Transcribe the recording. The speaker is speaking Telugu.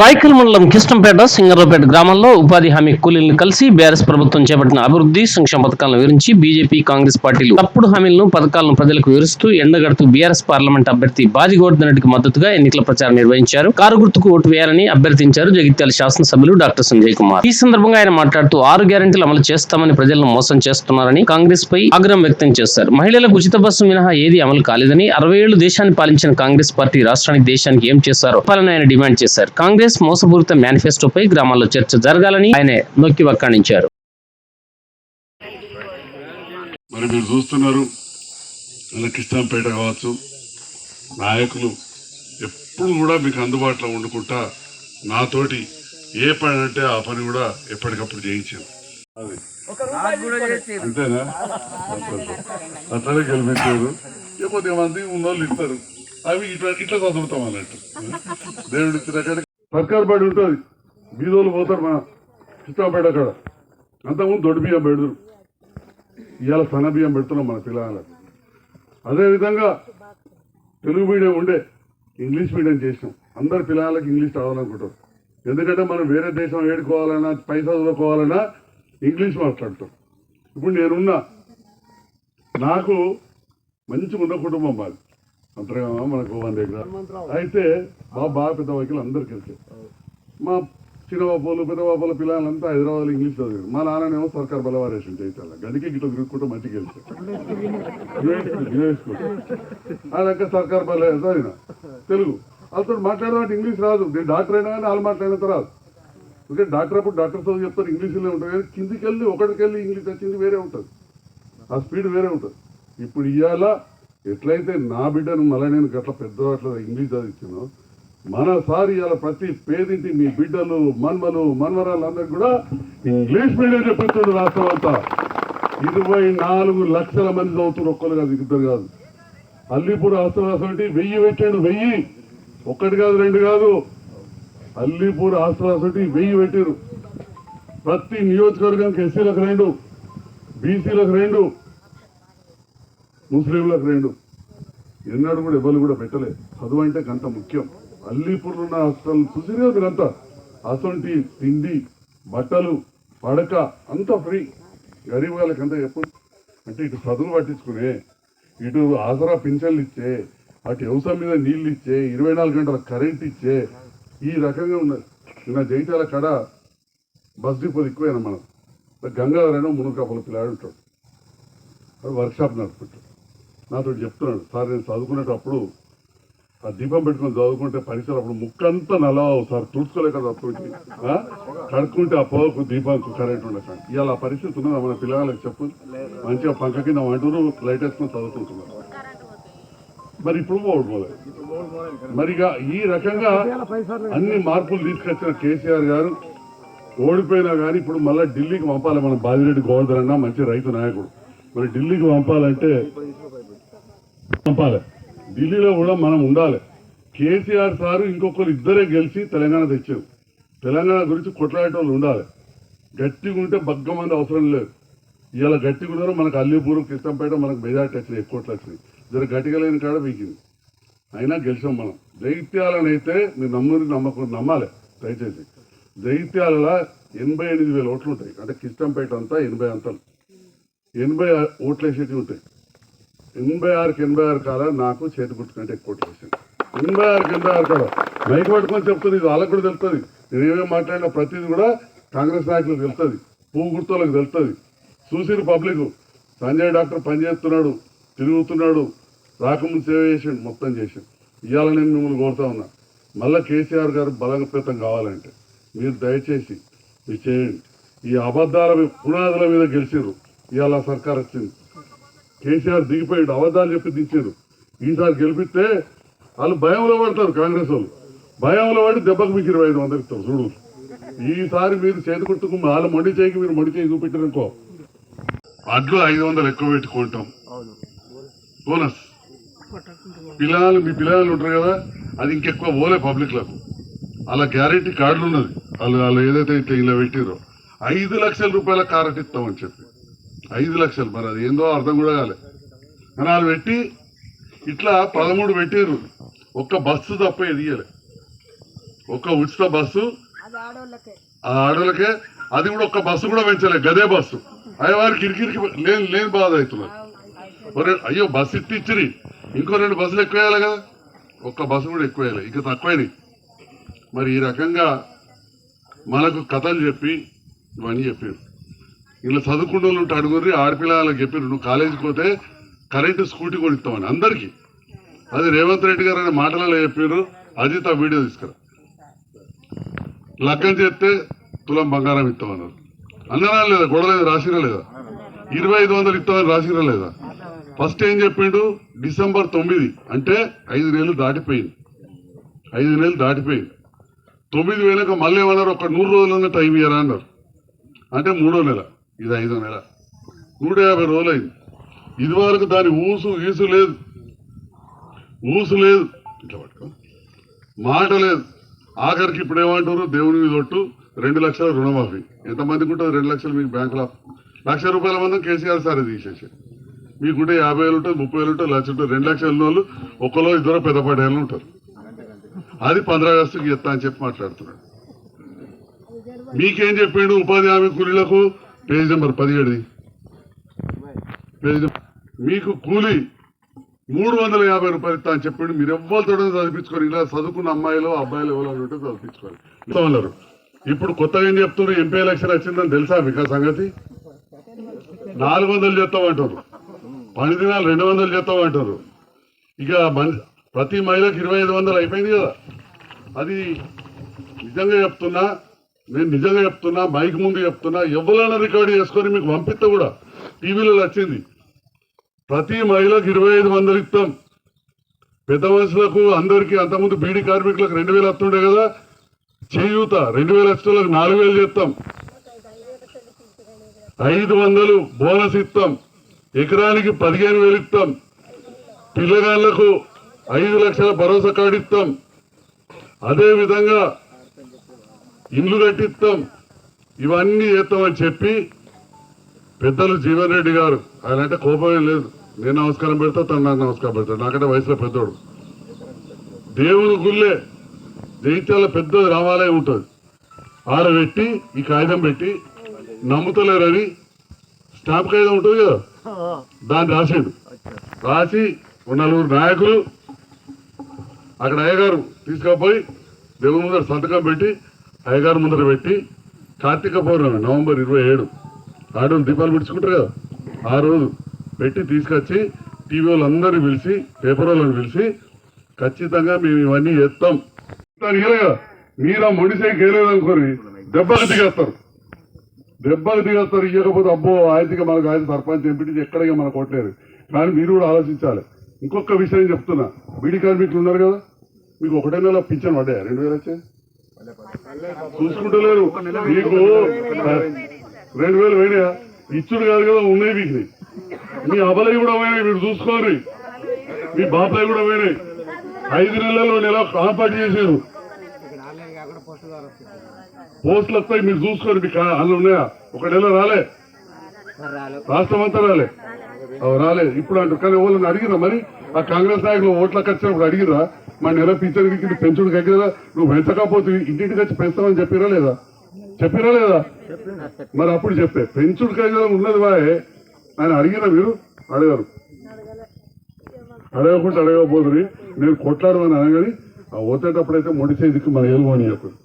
రాయకల్ మండలం కిష్టంపేట సింగర్లపేట గ్రామంలో ఉపాధి హామీ కూలీలను కలిసి బీఆర్ఎస్ ప్రభుత్వం చేపట్టిన అభివృద్ధి సంక్షేమ పథకాలను వివరించి బీజేపీ కాంగ్రెస్ పార్టీలు తప్పుడు హామీలను పథకాలను ప్రజలకు వివరిస్తూ ఎండగడుతూ బీఆర్ఎస్ పార్లమెంట్ అభ్యర్థి బాజి రెడ్డికి మద్దతుగా ఎన్నికల ప్రచారం నిర్వహించారు. కారు గుర్తుకు ఓటు వేయాలని అభ్యర్థించారు జగిత్యాల శాసనసభ్యులు డాక్టర్ సంజయ్ కుమార్. ఈ సందర్భంగా ఆయన మాట్లాడుతూ ఆరు గ్యారెంటీలు అమలు చేస్తామని ప్రజలను మోసం చేస్తున్నారని కాంగ్రెస్ పై ఆగ్రహం వ్యక్తం చేశారు. మహిళలకు ఉచిత బస్సు మినహా ఏది అమలు కాలేదని అరవై ఏళ్ళు దేశాన్ని పాలించిన కాంగ్రెస్ పార్టీ రాష్ట్రానికి దేశానికి ఏం చేశారో పాలన ఆయన డిమాండ్ చేశారు. కాంగ్రెస్ మోసపూరిత మేనిఫెస్టోపై గ్రామాల్లో చర్చ జరగాలని ఆయన నొక్కి వక్కాణించారు. మరి మీరు చూస్తున్నారు మన కావచ్చు నాయకులు ఎప్పుడు కూడా మీకు అందుబాటులో వండుకుంటా నాతోటి ఏ పని అంటే ఆ పని కూడా ఎప్పటికప్పుడు చేయించాను అది అంతేనా? అట్లనే గెలిపించారు. ఇక కొద్దిగా మంది ఉన్నోళ్ళు ఇస్తారు. అవి ఇట్లా ఇట్లా చదువుతాం అన్నట్టు. దేవుడు ఇచ్చిన సర్కార్ బడి ఉంటుంది. బీదోళ్ళు పోతారు మన కిష్టంపేట అక్కడ అంతకుముందు దొడ్డు బియ్యం పెడతారు ఇవాళ సన్న బియ్యం పెడుతున్నాం మన పిల్లలకు అదేవిధంగా తెలుగు మీడియం ఉండే ఇంగ్లీష్ మీడియం చేసినాం. అందరు పిల్లలకి ఇంగ్లీష్ చదవాలనుకుంటారు ఎందుకంటే మనం వేరే దేశం ఏడుకోవాలన్నా పైసా చదువుకోవాలన్నా ఇంగ్లీష్ మాట్లాడతాం. ఇప్పుడు నేనున్నా నాకు మంచిగా ఉన్న కుటుంబం మాది. అంతగా మనకు వంద ఎకరాలు అయితే మా బాగా పెద్ద వైకులు అందరికి వెళ్తాయి మా చిన్న బాబోలు పెద్ద బాబోల పిల్లలంతా హైదరాబాద్ ఇంగ్లీష్ చదివారు. మా నాన్ననేమో సర్కార్ బలవారేషన్ చేయించాలి గదికి గిట్ల తిరుగుకుంటూ మంచిగా వెళ్తాయి ఆయనక సర్కార్ బల చదివిన. తెలుగు. వాళ్ళతో మాట్లాడదాం ఇంగ్లీష్ రాదు. నేను డాక్టర్ అయినా కానీ వాళ్ళు మాట్లాడిన తర్వాత ఓకే డాక్టర్ అప్పుడు డాక్టర్ చదువు చెప్తారు ఇంగ్లీష్లో ఉంటుంది కానీ కిందికి వెళ్ళి ఒకటికి వెళ్ళి ఇంగ్లీష్ వచ్చింది వేరే ఉంటుంది. ఆ స్పీడ్ వేరే ఉంటుంది. ఇప్పుడు ఇవాళ ఎట్లయితే నా బిడ్డను మళ్ళీ నేను గట్ల పెద్దవాట్ల ఇంగ్లీష్ చదివించాను మన అలా ప్రతి పేదింటి మీ బిడ్డలు మన్మలు మన్మరాలు అందరికి కూడా ఇంగ్లీష్ మీడియం చెప్పించండి రాష్ట్రం అంతా. ఇరవై నాలుగు లక్షల మంది చదువుతున్నారు ఒక్కరు కాదు ఇద్దరు కాదు. అల్లీపూర్ ఆస్ట్రాసోటి వెయ్యి పెట్టాడు వెయ్యి. ఒక్కటి కాదు రెండు కాదు. అల్లీపూర్ ఆస్ట్రాసోటి వెయ్యి పెట్టారు ప్రతి నియోజకవర్గానికి ఎస్సీలకు రెండు బీసీలకు రెండు ముస్లింలకు రెండు. ఎన్నడూ కూడా ఎవరు కూడా పెట్టలే చదువు అంటే గంత ముఖ్యం. అల్లీపూర్లో ఉన్న హాస్టల్ చూసిరే మీరంతా అసొంటి తిండి బట్టలు పడక అంతా ఫ్రీ. గరీబ్ వాళ్ళకి అంతా ఎప్పుడు? అంటే ఇటు చదువు పట్టించుకునే ఇటు ఆసరా పింఛన్లు ఇచ్చే అటు వ్యవసాయం మీద నీళ్ళు ఇచ్చే ఇరవై నాలుగు గంటల కరెంట్ ఇచ్చే ఈ రకంగా ఉన్నది నిన్న జైతాల కడ బస్ డిపోలు ఎక్కువైనా మనం. గంగాధర్ అయినా మునుకాపల పిల్లాడు ఉంటాడు. వర్క్షాప్ నడుపుకుంటాడు. నాతో చెప్తున్నాడు సార్ నేను చదువుకునేటప్పుడు ఆ దీపం పెట్టుకొని చదువుకుంటే పరీక్షలు అప్పుడు ముక్కంతా నలవావు సార్ తుడుచుకోలేక చదువుకుంటే కడుక్కుంటే ఆ పోకు దీపానికి కరెంట్ ఉండకండి ఇవాళ ఆ పరిస్థితి ఉన్నదా మన పిల్లగాళ్ళకి చెప్పు? మంచిగా పంక కింద వంటూరు లైట్ వేసుకొని చదువుకుంటున్నారు. మరి ఇప్పుడు పోవడం మరి ఇక ఈ రకంగా అన్ని మార్పులు తీసుకొచ్చిన కేసీఆర్ గారు ఓడిపోయినా కానీ ఇప్పుడు మళ్ళీ ఢిల్లీకి పంపాలి మన బాజిరెడ్డి గోవర్ధన్ అన్న మంచి రైతు నాయకుడు. మరి ఢిల్లీకి పంపాలంటే పంపాలి ఢిల్లీలో కూడా మనం ఉండాలి. కేసీఆర్ సారు ఇంకొకరు ఇద్దరే గెలిచి తెలంగాణ తెచ్చారు. తెలంగాణ గురించి కొట్లాడేటోళ్ళు ఉండాలి. గట్టిగా ఉంటే బగ్గ మంది అవసరం లేదు. ఇలా గట్టిగా ఉండరు మనకు అల్లీపూర్ కృష్ణంపేట మనకు మెజార్టీ వచ్చినాయి ఎక్కువట్లు వచ్చినాయి. జర గట్టిగా లేని కాడ వీకింది అయినా గెలిచాం మనం. జైత్యాలనైతే మీరు నమ్ముని నమ్మకం నమ్మాలి. దయచేసి. జైత్యాలలో ఎనభై ఎనిమిది వేల ఓట్లు ఉంటాయి. అంటే కిష్టంపేట అంతా ఎనభై అంతలు. ఎనభై ఓట్లు వేసేటివి ఉంటాయి. ఎనభై ఆరుకి ఎనభై ఆరు కాల నాకు చేతి గుర్తుకంటే ఎక్కువ చేసింది ఎనభై ఆరుకి ఎనభై ఆరు కాల. మైక్ పట్టుకొని చెప్తుంది ఇది వాళ్ళకు కూడా తెలుస్తుంది. నేను మాట్లాడినా మాట్లాడిన ప్రతిదీ కూడా కాంగ్రెస్ నాయకులకు తెలుస్తుంది. పువ్వు గుర్తులకు తెలుస్తుంది. చూసిరు పబ్లిక్. సంజయ్ డాక్టర్ పనిచేస్తున్నాడు తిరుగుతున్నాడు రాకముందు సేవ చేసిండు మొత్తం చేసిండు. ఇవాళ నేను మిమ్మల్ని కోరుతా ఉన్నా. మళ్ళీ కేసీఆర్ గారు బలోపేతం కావాలంటే మీరు దయచేసి ఇది చేయండి. ఈ అబద్ధాల పునాదుల మీద గెలిచిర్రు ఇవాళ సర్కార్ వచ్చింది. కేసీఆర్ దిగిపోయాడు అబద్ధాలు చెప్పి దించారు ఈసారి గెలిపిస్తే వాళ్ళు భయంలో పడతారు కాంగ్రెస్ వాళ్ళు. భయంలో పడి దెబ్బకు మీకు ఇరవై ఐదు వందలు ఇస్తారు చూడు. ఈసారి మీరు చేతుకుంటుకు వాళ్ళ మొండి చేయికి మీరు మొండి చేయి చూపించారనుకో అడ్లు ఐదు వందలు ఎక్కువ పెట్టుకుంటాం బోనస్ పిల్లలు మీ పిల్లలు ఉంటారు కదా అది ఇంకెక్కువ పోలే పబ్లిక్లకు అలా గ్యారెంటీ కార్డులు ఉన్నది. వాళ్ళు వాళ్ళు ఏదైతే ఇట్లా ఇలా పెట్టారో ఐదు లక్షల రూపాయల కారెట్ ఇస్తామని చెప్పి. ఐదు లక్షలు మరి అది ఏందో అర్థం కూడా కాలే. వాళ్ళు పెట్టి ఇట్లా పదమూడు పెట్టారు ఒక్క బస్సు తప్ప ఎదియలే ఒక్క ఉచిత బస్సు ఆడోళ్ళకే. ఆ ఆడోళ్ళకే అది కూడా ఒక్క బస్సు కూడా పెంచలే గదే బస్సు. అయ్యే వారికి ఇరికిరికి లేని లేని బాధ అవుతున్నారు అయ్యో బస్సు ఇట్టి ఇచ్చిరి. ఇంకో రెండు బస్సులు ఎక్కువ వేయాలి కదా. ఒక్క బస్సు కూడా ఎక్కువ వేయాలి ఇంకా తక్కువైనాయి. మరి ఈ రకంగా మనకు కథలు చెప్పి ఇవన్నీ చెప్పారు. ఇలా చదువుకున్న వాళ్ళు ఉంటే అడుగురి ఆడపిల్లలకు చెప్పారు నువ్వు కాలేజీకి పోతే కరెంటు స్కూటీ కొనిస్తామని అందరికీ. అది రేవంత్ రెడ్డి గారు అనే మాటలలో చెప్పారు అజిత్ ఆ వీడియో తీసుకురా. లగ్గం చేస్తే తులం బంగారం ఇస్తామన్నారు. అన్నారా లేదా? గొడవలేదు రాసిరా లేదా? ఇరవై ఐదు వందలు ఇస్తామని రాసిరా లేదా? ఫస్ట్ ఏం చెప్పిండు? డిసెంబర్ తొమ్మిది అంటే ఐదు నెలలు దాటిపోయింది. ఐదు నెలలు దాటిపోయింది. తొమ్మిది వేలకు మళ్ళీ ఏమన్నారు? ఒక నూరు రోజులన్న టైం ఇయ్యారా అన్నారు. అంటే మూడో నెల. ఇది ఐదో నెల. నూట యాభై రోజులు అయింది ఇది వరకు దాని ఊసు ఈసు లేదు. ఊసు లేదు. ఇట్లా పట్టుకో. మాట లేదు. ఆఖరికి ఇప్పుడు ఏమంటారు? దేవుని మీద ఒట్టు రెండు లక్షల రుణమాఫీ. ఎంతమందికి ఉంటుంది? రెండు లక్షలు మీకు బ్యాంకులో లక్ష రూపాయల మంది కేసీఆర్ సార్ తీసేసి మీకుంటే యాభై వేలు ఉంటుంది ముప్పై వేలు ఉంటుంది లక్ష ఉంటుంది. రెండు లక్షల వాళ్ళు ఒకలో ఇద్దరు పెద్దపాటి వాళ్ళు ఉంటారు. అది పంద్రా ఆగస్టుకి ఎత్తా అని చెప్పి మాట్లాడుతున్నాడు. మీకేం చెప్పిండు? ఉపాధి హామీ కూలీలకు పేజ్ నెంబర్ పదిహేడుది పేజ్ మీకు కూలీ మూడు వందల యాభై రూపాయలు ఇస్తా అని చెప్పిండు. మీరు ఎవ్వరితో చదివించుకోరు. ఇలా చదువుకున్న అమ్మాయిలు అబ్బాయిలు ఎవరు ఉంటే చదివించుకోవాలి ఉన్నారు. ఇప్పుడు కొత్తగా ఏం చెప్తున్నారు? ఎంపీ ఎలక్షన్ వచ్చిందని తెలుసా మీకు సంగతి? నాలుగు వందలు చేస్తామంటారు పని దినాలు రెండు వందలు చేస్తామంటారు ఇక ప్రతి మహిళకి ఇరవై ఐదు వందలు అయిపోయింది కదా. అది నిజంగా చెప్తున్నా. నేను నిజంగా చెప్తున్నా మైక్ ముందు చెప్తున్నా ఎవరైనా రికార్డు చేసుకొని మీకు పంపిస్తా కూడా. టీవీలో వచ్చింది ప్రతి మహిళకు ఇరవై ఐదు వందలు ఇస్తాం. పెద్ద మనుషులకు అందరికీ అంతకుముందు బీడీ కార్మికులకు రెండు వేలు వస్తుండే కదా? చేయూత రెండు వేల వస్తువులకు నాలుగు వేలు చేస్తాం. ఐదు వందలు బోనస్ ఇస్తాం. ఎకరానికి పదిహేను వేలు ఇస్తాం. పిల్లగాళ్ళకు ఐదు లక్షల భరోసా కార్డు ఇస్తాం. అదే విధంగా ఇండ్లు కట్టిస్తాం. ఇవన్నీ చేస్తామని చెప్పి పెద్దలు జీవన్ రెడ్డి గారు ఆయన అంటే కోపమే లేదు. నేను నమస్కారం పెడతా తను నాకు నమస్కారం పెడతాడు. నాకంటే వయసులో పెద్దోడు. దేవుని గుళ్ళే జైత్యాల పెద్ద రామాలయం ఉంటుంది. ఆరబెట్టి ఈ కాగితం పెట్టి నమ్ముతలేరని స్టాంప్ కాగితం ఉంటుంది కదా? దాన్ని రాసాడు. రాసి నలుగురు నాయకులు అక్కడ అయ్యగారు తీసుకుపోయి దేవుని ముందర సంతకం పెట్టి అయ్యగారు ముందర పెట్టి కార్తీక పౌర్ణమి నవంబర్ ఇరవై ఏడు. ఆడవాళ్ళు దీపాలు పిడుచుకుంటారు కదా. ఆ రోజు పెట్టి తీసుకొచ్చి టీవీ వాళ్ళందరినీ పిలిచి పేపర్ వాళ్ళని పిలిచి ఖచ్చితంగా మేము ఇవన్నీ చేస్తాం. మీరు ఆ మొండిసే గేలేదనుకోని దెబ్బకి దిగేస్తారు. దెబ్బకి దిగేస్తారు ఇవ్వకపోతే అబ్బో ఆయనకి మనకు ఆయన సర్పంచ్ ఎంపీ ఎక్కడికి మనకు కొట్టలేదు కానీ మీరు కూడా ఆలోచించాలి. ఇంకొక విషయం చెప్తున్నా. బీడీ కార్మికులు ఉన్నారు కదా. మీకు ఒకటే నెల పింఛన్ పడ్డాయా? రెండు వేలు వచ్చాయి? చూసుకుంటలేరు. మీకు రెండు వేలు పోయినాయా ఇచ్చుడు కాదు కదా ఉన్నాయి మీకు. మీ అబలవి కూడా పోయినాయి మీరు చూసుకోరు మీ బాబాయ్ కూడా పోయినాయి. ఐదు నెలల్లో నెల కాంపాక్ట్ చేశారు. పోస్టులు వస్తాయి మీరు చూసుకోరు మీకు అందులో ఉన్నాయా? ఒక నెల రాలే. రాష్ట్రం అంతా రాలే. అవి రాలే. ఇప్పుడు అంటారు కానీ ఎవరు అడిగిరా మరి? ఆ కాంగ్రెస్ నాయకులు ఓట్లకు వచ్చినప్పుడు అడిగిరా? మా నెల పింఛన్ కింద పెంచుడు దగ్గర నువ్వు పెంచకపోతే ఇంటింటికి వచ్చి పెంచుతామని చెప్పిరా లేదా? చెప్పిరా లేదా? మరి అప్పుడు చెప్పే. పెంచుడు కాగితం ఉన్నది వాయే. ఆయన అడిగినా మీరు? అడగారు. అడగకుండా అడగకపోతుంది నేను కొట్లాడమని అనగాని ఆ ఓతేటప్పుడైతే మొడి చేతికి మన ఏలుమని చెప్పారు